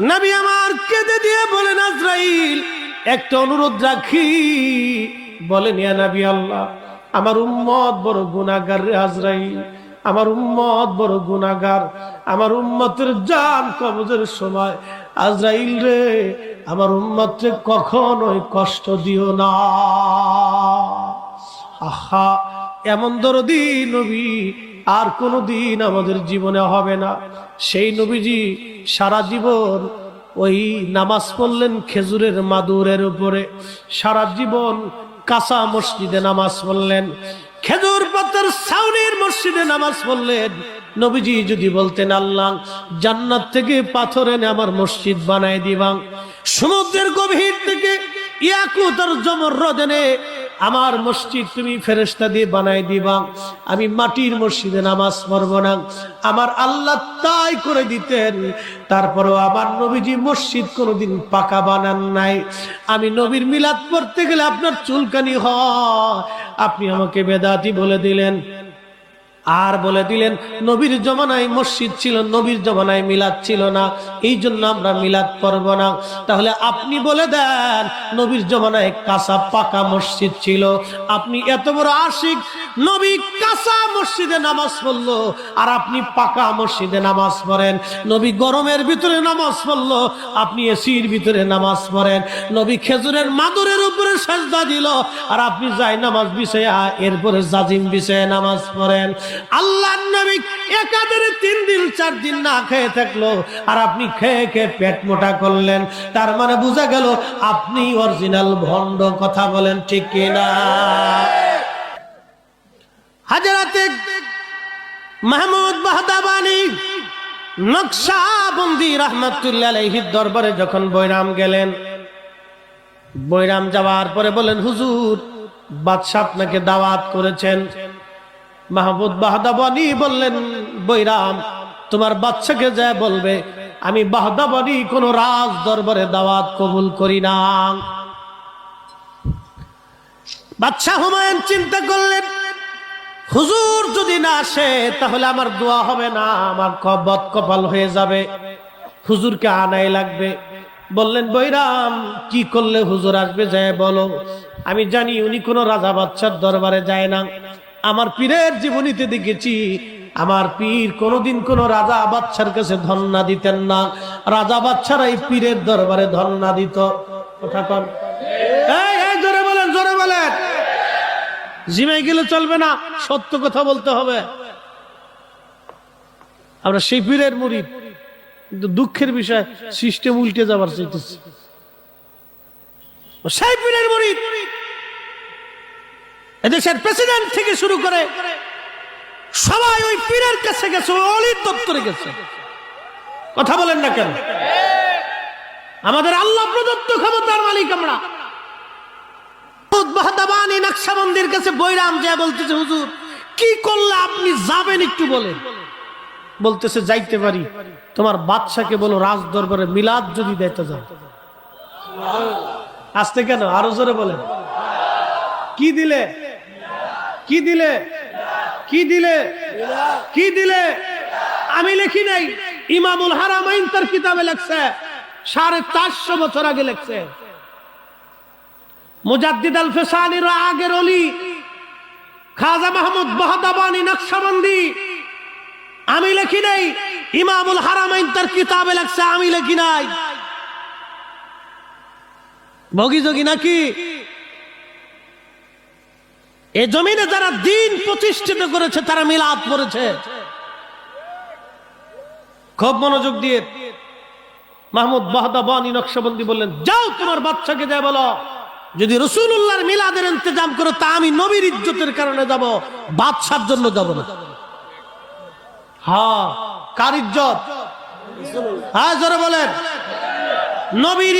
নবী আমার কেঁদে দিয়ে বলেন, আজরাইল, একটা অনুরোধ রাখি। বলেন, ইয়া নবী আল্লাহ, আমার উম্মত বড় গুনাহগার রে আজরাইল। আমার উম্মত বড় গুনাহগার। আমার উম্মতের জান কবজের সময়। আজরাইল রে, আমার উম্মতকে কখনোই কষ্ট দিও না। আহা এমন দরদি নবী আর কোনো দিন আমাদের জীবনে হবে না। সেই নবীজি সারা জীবন ওই নামাজ পড়লেন খেজুরের মাদুরের উপরে। সারা জীবন কাঁচা মসজিদে নামাজ পড়লেন, খেজুর পাতার সাউনির মসজিদে নামাজ পড়লেন। নবীজি যদি বলতেন, আল্লাহ, জান্নাত থেকে পাথর এনে আমার মসজিদ বানায় দিবাং। সমুদ্রের গভীর থেকে ইয়াকুত আর জমররদ এনে আমার মসজিদ তুমি ফেরেস্তা দিয়ে বানাই দিবা। আমি মাটির মসজিদে নামাজ পড়ব না। আমার আল্লাহ তাই করে দিতেন। তারপরেও আমার নবীজি মসজিদ কোনোদিন পাকা বানান নাই। আমি নবীর মিলাদ পড়তে গেলে আপনার চুলকানি হ আপনি আমাকে বেদাতি বলে দিলেন। আর বলে দিলেন, নবীর জমানায় মসজিদ ছিল, নবীর জমানায় মিলাদ ছিল না এই জন্য আমরা মিলাদ করব না। তাহলে আপনি বলে দেন, নবীর জমানায় কাঁচা পাকা মসজিদ ছিল, আপনি এত বড় আশিক নবী কাঁচা মসজিদে নামাজ পড়ল, আর আপনি পাকা মসজিদে নামাজ পড়েন। নবী গরমের ভিতরে নামাজ পড়ল, আপনি এসির ভিতরে নামাজ পড়েন। নবী খেজুরের মাদুরের উপরে সাজদা দিল, আর আপনি যাই নামাজ বিছাইয়া এরপরে জাজিম বিছাইয়া নামাজ পড়েন। আল্লাহ নবী একাধারে তিন দিন, চার দিন না খেয়ে থাকল, আর আপনি খেয়ে খেয়ে পেট মোটা করলেন। তার মানে বোঝা গেল, আপনি অরিজিনাল ভণ্ড, কথা বলেন ঠিক কিনা? হাজারাতে মাহমুদ বাহদাবানী নকশাবন্দি রহমতুল্লাহ দরবারে যখন বৈরাম গেলেন, বৈরাম যাওয়ার পরে বলেন হুজুর, বাদশাহ আপনাকে দাওয়াত করেছেন। মাহমুদ বাহদাবানি বললেন, বৈরাম, তোমার বাচ্চাকে যা বলবে, আমি বাহদাবানি কোন রাজ দরবারে দাওয়াত কবুল করি না। বাচ্চা হুমায়ুন চিন্তা করলেন হুজুর যদি না আসে, তাহলে আমার দোয়া হবে না, আমার কবত কপাল হয়ে যাবে। হুজুরকে আনাই লাগবে। বললেন, বৈরাম, কি করলে হুজুর আসবে যায় বলো। আমি জানি উনি কোনো রাজা বাচ্চার দরবারে যায় না। আমার পীরের জীবনীতে দেখেছি, আমার পীর কোনোদিন কোন রাজা বাচ্চার কাছে ধন্না দিতেন না। রাজা বাচ্চারা এই পীরের দরবারে ধন্না দিত। কথা কন এই, এই, জোরে বলেন জোরে বলেন জিমাই গেলে চলবে না, সত্য কথা বলতে হবে। আমরা সেই পীরের মুরিদ, কিন্তু দুঃখের বিষয় সিস্টেম উল্টে যাবার চাইতেছি। এদেশের প্রেসিডেন্ট থেকে শুরু করে সবাই ওই পীরের কাছে গেছে, ওই অলির দপ্তরে গেছে। কথা বলেন না কেন? আমাদের আল্লাহ প্রদত্ত ক্ষমতার মালিক আমরা। নকশাবন্দির কাছে বৈরাম যা বলতেছে, হুজুর, কি করলে আপনি যাবেন একটু বলতেছে, যাইতে পারি। তোমার বাচ্চাকে বলো রাজ দরবারে মিলাদ যদি দিতে যাও। আসতে কেন? আরও জোরে কি দিলে? কি দিলে? কি দিলে? কি দিলে? আমি লেখি নাই। ইমামুল হারামাইন তার কিতাবে লেখছে। সাড়ে চারশো বছর আগে লেখছে। মুজাদ্দিদ আল ফেসানির আগের অলি, খাজা মাহমুদ বহদাবানি নকশাবন্দি। আমি লেখি নাই, ইমামুল হারামাইন তার কিতাবে লেখছে, আমি লেখি নাই। ভগিযোগী নাকি? এ জমিনে যারা দিন প্রতিষ্ঠিত করেছে, তারা মিলাদ করেছে। খুব মনোযোগ দিয়ে মাহমুদ বাহদাবানি নকশবন্দি বললেন, যাও তোমার বাচ্চাকে যায় বলো। যদি রসুল্লাহর মিলাদের ইন্তজাম করে, তা আমি নবীর ইজ্জতের কারণে যাব, বাদশার জন্য যাব না। হ্যাঁ কার ইজ্জত? হ্যাঁ জোরে বলেন। নবীর